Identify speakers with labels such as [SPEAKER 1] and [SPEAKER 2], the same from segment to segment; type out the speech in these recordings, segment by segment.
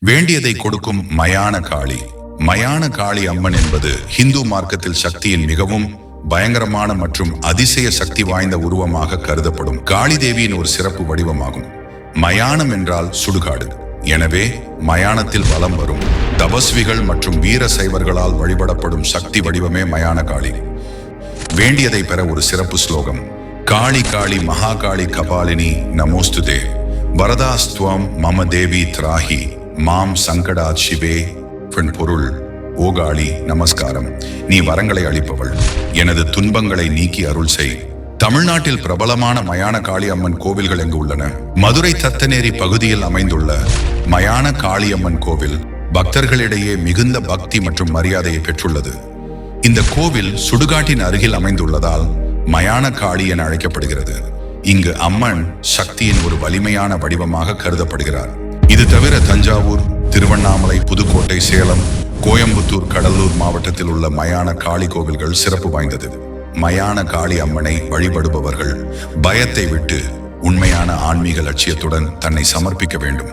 [SPEAKER 1] வேண்டியதை கொடுக்கும் மயான காளி. மயான காளி அம்மன் என்பது ஹிந்து மார்க்கத்தில் சக்தியின் மிகவும் பயங்கரமான மற்றும் அதிசய சக்தி வாய்ந்த உருவமாக கருதப்படும் காளி தேவியின் ஒரு சிறப்பு வடிவமாகும். மயானம் என்றால் சுடுகாடு. எனவே மயானத்தில் வலம் வரும். தபஸ்விகள் மற்றும் வீர சைவர்களால் வழிபடப்படும் சக்தி வடிவமே மயான காளி. வேண்டியதை பெற ஒரு சிறப்பு ஸ்லோகம். காளி காளி மகாகாளி கபாலினி நமோஸ்துதே. வரதாஸ்துவம் மம தேவி திராஹி. மாம் சங்கடா சிவே பெண் பொருள் ஓகாளி நமஸ்காரம். நீ வரங்களை அளிப்பவள். எனது துன்பங்களை நீக்கி அருள் செய். தமிழ்நாட்டில் பிரபலமான மயான காளியம்மன் கோவில்கள் எங்கு உள்ளன? மதுரை தத்தநேரி பகுதியில் அமைந்துள்ள மயான காளியம்மன் கோவில் பக்தர்களிடையே மிகுந்த பக்தி மற்றும் மரியாதையை பெற்றுள்ளது. இந்த கோவில் சுடுகாட்டின் அருகில் அமைந்துள்ளதால் மயான காளி என அழைக்கப்படுகிறது. இங்கு அம்மன் சக்தியின் ஒரு வலிமையான வடிவமாக கருதப்படுகிறார். இது தவிர தஞ்சாவூர் திருவண்ணாமலை புதுக்கோட்டை சேலம் கோயம்புத்தூர் கடலூர் மாவட்டத்தில் உள்ள மயான காளி கோவில்கள் சிறப்பு வாய்ந்தது. மயான காளி அம்மனை வழிபடுபவர்கள் பயத்தை விட்டு உண்மையான ஆன்மீக லட்சியத்துடன் தன்னை சமர்ப்பிக்க வேண்டும்.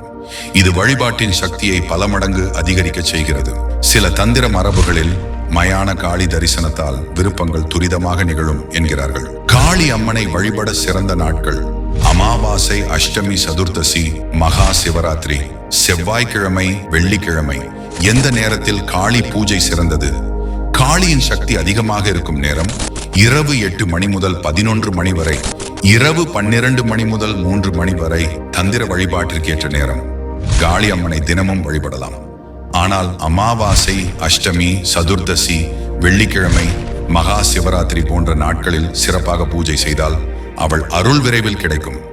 [SPEAKER 1] இது வழிபாட்டின் சக்தியை பல மடங்கு அதிகரிக்க செய்கிறது. சில தந்திர மரபுகளில் மயான காளி தரிசனத்தால் விருப்பங்கள் துரிதமாக நிகழும் என்கிறார்கள். காளி அம்மனை வழிபட சிறந்த நாட்கள் அமாவாசை அஷ்டமி சதுர்தசி மகா சிவராத்திரி செவ்வாய்க்கிழமை வெள்ளிக்கிழமை. எந்த நேரத்தில் காளி பூஜை சிறந்தது? காளியின் சக்தி அதிகமாக இருக்கும் நேரம் இரவு எட்டு மணி முதல் பதினொன்று மணி வரை இரவு பன்னிரண்டு மணி முதல் மூன்று மணி வரை தந்திர வழிபாட்டிற்கு ஏற்ற நேரம். காளி அம்மனை தினமும் வழிபடலாம். ஆனால் அமாவாசை அஷ்டமி சதுர்தசி வெள்ளிக்கிழமை மகா சிவராத்திரி போன்ற நாட்களில் சிறப்பாக பூஜை செய்தால் அவள் அருள் விரைவில் கிடைக்கும்.